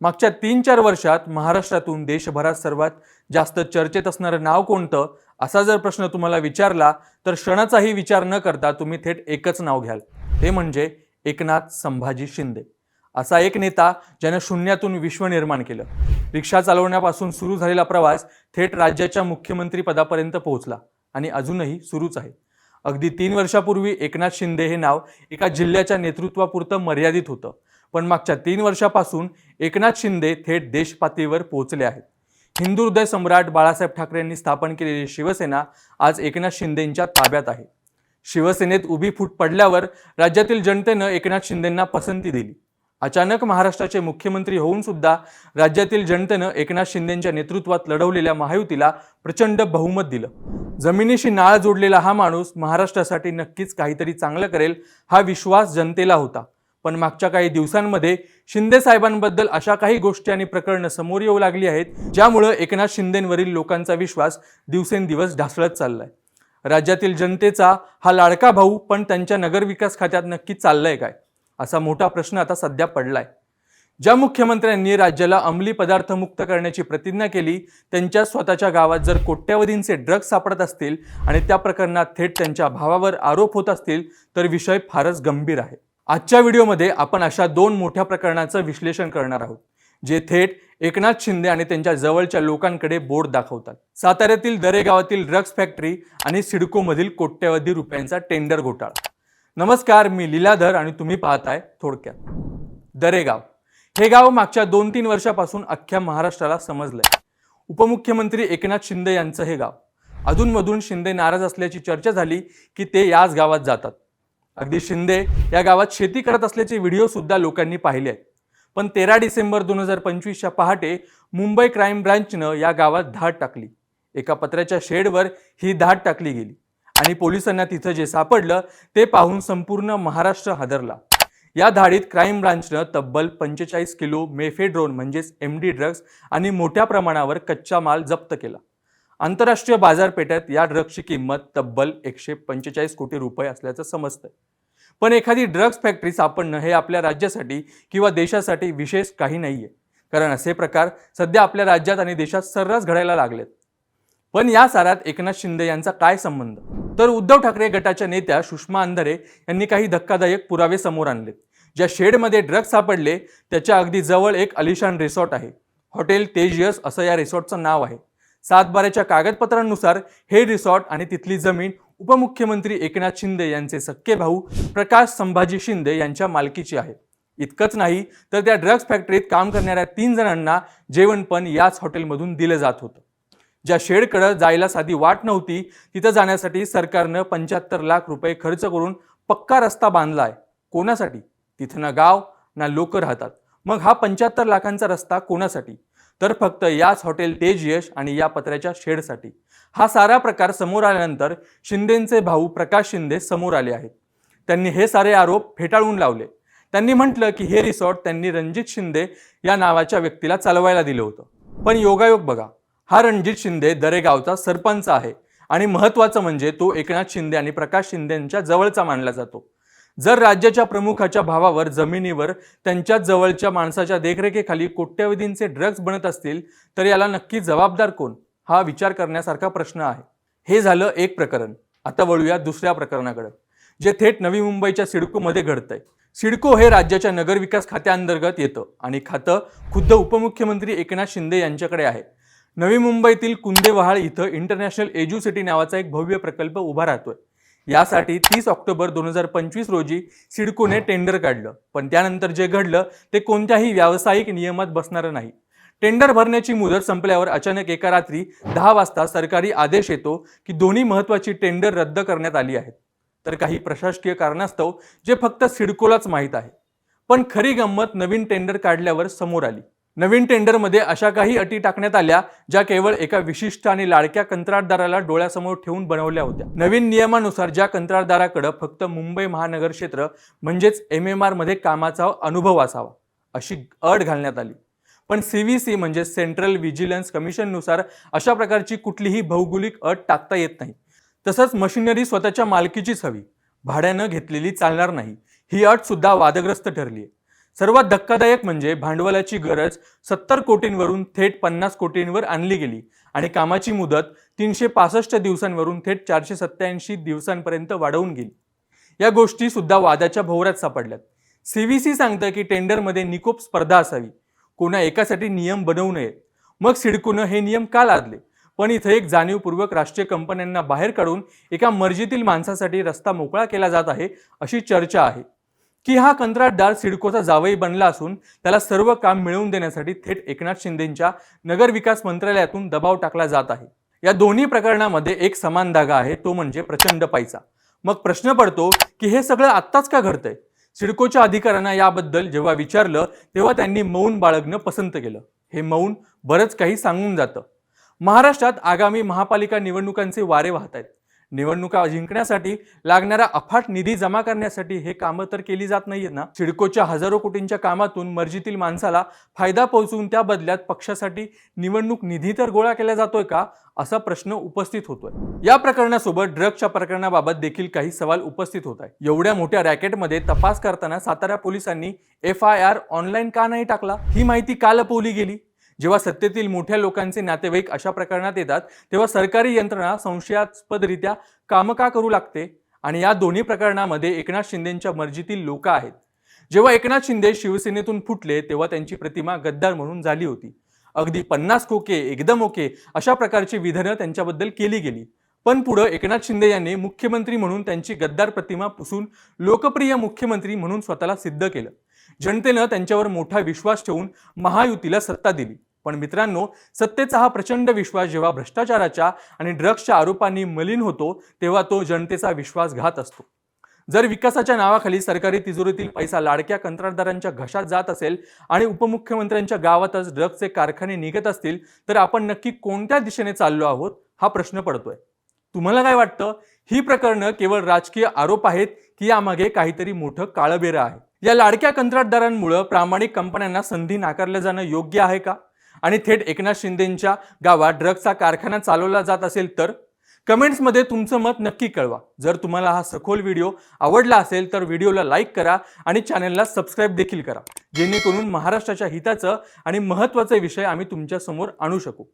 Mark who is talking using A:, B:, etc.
A: मागच्या तीन चार वर्षात महाराष्ट्रातून देशभरात सर्वात जास्त चर्चेत असणारं नाव कोणतं? असा जर प्रश्न तुम्हाला विचारला तर क्षणाचाही विचार न करता तुम्ही थेट एकच नाव घ्याल. ते म्हणजे एकनाथ संभाजी शिंदे. असा एक नेता ज्यानं शून्यातून विश्व निर्माण केलं. रिक्षा चालवण्यापासून सुरू झालेला प्रवास थेट राज्याच्या मुख्यमंत्री पदापर्यंत पोहोचला आणि अजूनही सुरूच आहे. अगदी तीन वर्षापूर्वी एकनाथ शिंदे हे नाव एका जिल्ह्याच्या नेतृत्वापुरतं मर्यादित होतं. पण मागच्या तीन वर्षापासून एकनाथ शिंदे थेट देशपातळीवर पोहोचले आहेत. हिंदू हृदय सम्राट बाळासाहेब ठाकरेंनी स्थापन केलेली शिवसेना आज एकनाथ शिंदेंच्या ताब्यात आहे. शिवसेनेत उभी फूट पडल्यावर राज्यातील जनतेनं एकनाथ शिंदेंना पसंती दिली. अचानक महाराष्ट्राचे मुख्यमंत्री होऊन सुद्धा राज्यातील जनतेनं एकनाथ शिंदेंच्या नेतृत्वात लढवलेल्या महायुतीला प्रचंड बहुमत दिलं. जमिनीशी नाळ जोडलेला हा माणूस महाराष्ट्रासाठी नक्कीच काहीतरी चांगलं करेल हा विश्वास जनतेला होता. पण मागच्या काही दिवसांमध्ये शिंदे साहेबांबद्दल अशा काही गोष्टी आणि प्रकरणं समोर येऊ लागली आहेत ज्यामुळं एकनाथ शिंदेंवरील लोकांचा विश्वास दिवसेंदिवस ढासळत चाललाय. राज्यातील जनतेचा हा लाडका भाऊ पण त्यांच्या नगरविकास खात्यात नक्की चाललाय काय? असा मोठा प्रश्न आता सध्या पडलाय. ज्या मुख्यमंत्र्यांनी राज्याला अंमली पदार्थ मुक्त करण्याची प्रतिज्ञा केली त्यांच्या स्वतःच्या गावात जर कोट्यावधींचे ड्रग्ज सापडत असतील आणि त्या प्रकरणात थेट त्यांच्या भावावर आरोप होत असतील तर विषय फारच गंभीर आहे. आजच्या व्हिडिओमध्ये आपण अशा दोन मोठ्या प्रकरणाचं विश्लेषण करणार आहोत जे थेट एकनाथ शिंदे आणि त्यांच्या जवळच्या लोकांकडे बोर्ड दाखवतात. साताऱ्यातील दरे गावातील ड्रग्ज फॅक्टरी आणि सिडकोमधील कोट्यवधी रुपयांचा टेंडर घोटाळा. नमस्कार मी लीलाधर आणि तुम्ही पाहताय थोडक्यात. दरेगाव. हे गाव मागच्या दोन तीन वर्षापासून अख्ख्या महाराष्ट्राला समजलंय. उपमुख्यमंत्री एकनाथ शिंदे यांचं हे गाव. अधूनमधून शिंदे नाराज असल्याची चर्चा झाली की ते याच गावात जातात. अगदी शिंदे या गावात शेती करत असल्याचे व्हिडिओ सुद्धा लोकांनी पाहिले आहेत. पण तेरा डिसेंबर दोन हजार पंचवीसच्या पहाटे मुंबई क्राईम ब्रांचनं या गावात धाड टाकली. एका पत्र्याच्या शेडवर ही धाड टाकली गेली आणि पोलिसांना तिथं जे सापडलं ते पाहून संपूर्ण महाराष्ट्र हादरला. या धाडीत क्राईम ब्रांचनं तब्बल पंचेचाळीस किलो मेफेड्रोन म्हणजेच एम डी ड्रग्ज आणि मोठ्या प्रमाणावर कच्चा माल जप्त केला. आंतरराष्ट्रीय बाजारपेठेत या ड्रग्सची किंमत तब्बल एकशे पंचेचाळीस कोटी रुपये असल्याचं समजतंय. पण एखादी ड्रग्ज फॅक्टरी सापडणं हे आपल्या राज्यासाठी किंवा देशासाठी विशेष काही नाहीये. कारण असे प्रकार सध्या आपल्या राज्यात आणि देशात सर्रास घडायला लागलेत. पण या सारात एकनाथ शिंदे यांचा काय संबंध? तर उद्धव ठाकरे गटाच्या नेत्या सुषमा अंधारे यांनी काही धक्कादायक पुरावे समोर आणले ज्या शेडमध्ये ड्रग्ज सापडले त्याच्या अगदी जवळ एक अलिशान रिसॉर्ट आहे. हॉटेल तेजियस असं या रिसॉर्टचं नाव आहे. सातबाऱ्याच्या कागदपत्रांनुसार हे रिसॉर्ट आणि तिथली जमीन उपमुख्यमंत्री एकनाथ शिंदे यांचे सक्के भाऊ प्रकाश संभाजी शिंदे यांच्या मालकीची आहे. इतकंच नाही तर त्या ड्रग्ज फॅक्टरीत काम करणाऱ्या तीन जणांना जेवण पण याच हॉटेलमधून दिलं जात होतं. ज्या शेडकडं जायला साधी वाट नव्हती तिथं जाण्यासाठी सरकारनं पंच्याहत्तर लाख रुपये खर्च करून पक्का रस्ता बांधला आहे कोणासाठी? तिथं ना गाव ना लोक राहतात. मग हा पंच्याहत्तर लाखांचा रस्ता कोणासाठी? तर फक्त याच हॉटेल तेज यश आणि या पत्र्याच्या शेडसाठी. हा सारा प्रकार समोर आल्यानंतर शिंदेंचे भाऊ प्रकाश शिंदे समोर आले आहेत. त्यांनी हे सारे आरोप फेटाळून लावले. त्यांनी म्हटलं की हे रिसॉर्ट त्यांनी रणजित शिंदे या नावाच्या व्यक्तीला चालवायला दिलं होतं. पण योगायोग बघा हा रणजित शिंदे दरेगावचा सरपंच आहे आणि महत्त्वाचं म्हणजे तो एकनाथ शिंदे आणि प्रकाश शिंदेंच्या जवळचा मानला जातो. जर राज्याच्या प्रमुखाच्या भावावर जमिनीवर त्यांच्याच जवळच्या माणसाच्या देखरेखीखाली कोट्यवधींचे ड्रग्ज बनत असतील तर याला नक्की जबाबदार कोण? हा विचार करण्यासारखा प्रश्न आहे. हे झालं एक प्रकरण. आता वळूया दुसऱ्या प्रकरणाकडे जे थेट नवी मुंबईच्या सिडकोमध्ये घडतंय. सिडको हे राज्याच्या नगरविकास खात्याअंतर्गत येतं आणि खातं खुद्द उपमुख्यमंत्री एकनाथ शिंदे यांच्याकडे आहे. नवी मुंबईतील कुंदेवहाळ इथं इंटरनॅशनल एज्यू सिटी नावाचा एक भव्य प्रकल्प उभा राहतोय. यासाठी तीस ऑक्टोबर दोन हजार पंचवीस रोजी सिडकोने टेंडर काढलं. पण त्यानंतर जे घडलं ते कोणत्याही व्यावसायिक नियमात बसणारं नाही. टेंडर भरण्याची मुदत संपल्यावर अचानक एका रात्री दहा वाजता सरकारी आदेश येतो की दोन्ही महत्त्वाची टेंडर रद्द करण्यात आली आहेत. तर काही प्रशासकीय कारणास्तव जे फक्त सिडकोलाच माहीत आहे. पण खरी गंमत नवीन टेंडर काढल्यावर समोर आली. नवीन टेंडरमध्ये अशा काही अटी टाकण्यात आल्या ज्या केवळ एका विशिष्ट आणि लाडक्या कंत्राटदाराला डोळ्यासमोर ठेवून बनवल्या होत्या. नवीन नियमानुसार ज्या कंत्राटदाराकडे फक्त मुंबई महानगर क्षेत्र म्हणजेच एम एममध्ये कामाचा अनुभव असावा अशी अट घालण्यात आली. पण सी व्ही सी म्हणजे सेंट्रल व्हिजिलन्स कमिशननुसार अशा प्रकारची कुठलीही भौगोलिक अट टाकता येत नाही. तसंच मशिनरी स्वतःच्या मालकीचीच हवी भाड्यानं घेतलेली चालणार नाही. ही अट सुद्धा वादग्रस्त ठरली आहे सर्वात धक्कादायक म्हणजे भांडवलाची गरज सत्तर कोटींवरून थेट पन्नास कोटींवर आणली गेली आणि कामाची मुदत तीनशे पासष्ट दिवसांवरून थेट चारशे सत्त्याऐंशी दिवसांपर्यंत वाढवून गेली. या गोष्टी सुद्धा वादाच्या भोवऱ्यात सापडल्यात. सीव्हीसी सांगतं की टेंडरमध्ये निकोप स्पर्धा असावी. कोणा एकासाठी नियम बनवू नयेत. मग सिडकोनं हे नियम का लादले? पण इथं एक जाणीवपूर्वक राष्ट्रीय कंपन्यांना बाहेर काढून एका मर्जीतील माणसासाठी रस्ता मोकळा केला जात आहे अशी चर्चा आहे. की हा कंत्राटदार सिडकोचा जावई बनला असून त्याला सर्व काम मिळवून देण्यासाठी थेट एकनाथ शिंदेंच्या नगरविकास मंत्रालयातून दबाव टाकला जात आहे. या दोन्ही प्रकरणामध्ये एक समान धागा आहे तो म्हणजे प्रचंड पैसा. मग प्रश्न पडतो की हे सगळं आत्ताच का घडतंय? सिडकोच्या अधिकाऱ्यांना याबद्दल जेव्हा विचारलं तेव्हा त्यांनी मौन बाळगणं पसंत केलं. हे मौन बरंच काही सांगून जातं. महाराष्ट्रात आगामी महापालिका निवडणुकांचे वारे वाहत आहेत निवडणुका जिंकण्यासाठी लागणारा अफाट निधी जमा करण्यासाठी हे कामं तर केली जात नाहीयेत ना. सिडकोच्या हजारो कोटींच्या कामातून मर्जीतील माणसाला फायदा पोहोचवून त्या बदल्यात पक्षासाठी निवडणूक निधी तर गोळा केला जातोय का असा प्रश्न उपस्थित होतोय. या प्रकरणासोबत ड्रग्सच्या प्रकरणाबाबत देखील काही सवाल उपस्थित होत आहे एवढ्या मोठ्या रॅकेटमध्ये तपास करताना सातारा पोलिसांनी एफ आय आर ऑनलाईन का नाही टाकला? ही माहिती का लपवली गेली. जेव्हा सत्तेतील मोठ्या लोकांचे नातेवाईक अशा प्रकरणात येतात तेव्हा सरकारी यंत्रणा संशयास्पदरित्या कामं का करू लागते? आणि या दोन्ही प्रकरणामध्ये एकनाथ शिंदेच्या मर्जीतील लोक आहेत. जेव्हा एकनाथ शिंदे शिवसेनेतून फुटले तेव्हा त्यांची प्रतिमा गद्दार म्हणून झाली होती. अगदी पन्नास कोके एकदम ओके अशा प्रकारची विधानं त्यांच्याबद्दल केली गेली. पण पुढं एकनाथ शिंदे यांनी मुख्यमंत्री म्हणून त्यांची गद्दार प्रतिमा पुसून लोकप्रिय मुख्यमंत्री म्हणून स्वतःला सिद्ध केलं. जनतेनं त्यांच्यावर मोठा विश्वास ठेवून महायुतीला सत्ता दिली. पण मित्रांनो सत्तेचा हा प्रचंड विश्वास जेव्हा भ्रष्टाचाराच्या आणि ड्रग्सच्या आरोपांनी मलिन होतो तेव्हा तो जनतेचा विश्वासघात असतो. जर विकासाच्या नावाखाली सरकारी तिजोरीतील पैसा लाडक्या कंत्राटदारांच्या घशात जात असेल आणि उपमुख्यमंत्र्यांच्या गावातच ड्रग्सचे कारखाने निघत असतील तर आपण नक्की कोणत्या दिशेने चाललो आहोत हा प्रश्न पडतोय. तुम्हाला काय वाटतं? ही प्रकरणं केवळ राजकीय आरोप आहेत की यामागे काहीतरी मोठं काळबेरं आहे? या लाडक्या कंत्राटदारांमुळं प्रामाणिक कंपन्यांना संधी नाकारलं जाणं योग्य आहे का? आणि थेट एकनाथ शिंदेंच्या गावात ड्रग्सचा कारखाना चालवला जात असेल तर? कमेंट्समध्ये तुमचं मत नक्की कळवा. जर तुम्हाला हा सखोल व्हिडिओ आवडला असेल तर व्हिडिओला लाईक करा आणि चॅनलला सबस्क्राईब देखील करा. जेणेकरून महाराष्ट्राच्या हिताचं आणि महत्त्वाचे विषय आम्ही तुमच्यासमोर आणू शकू.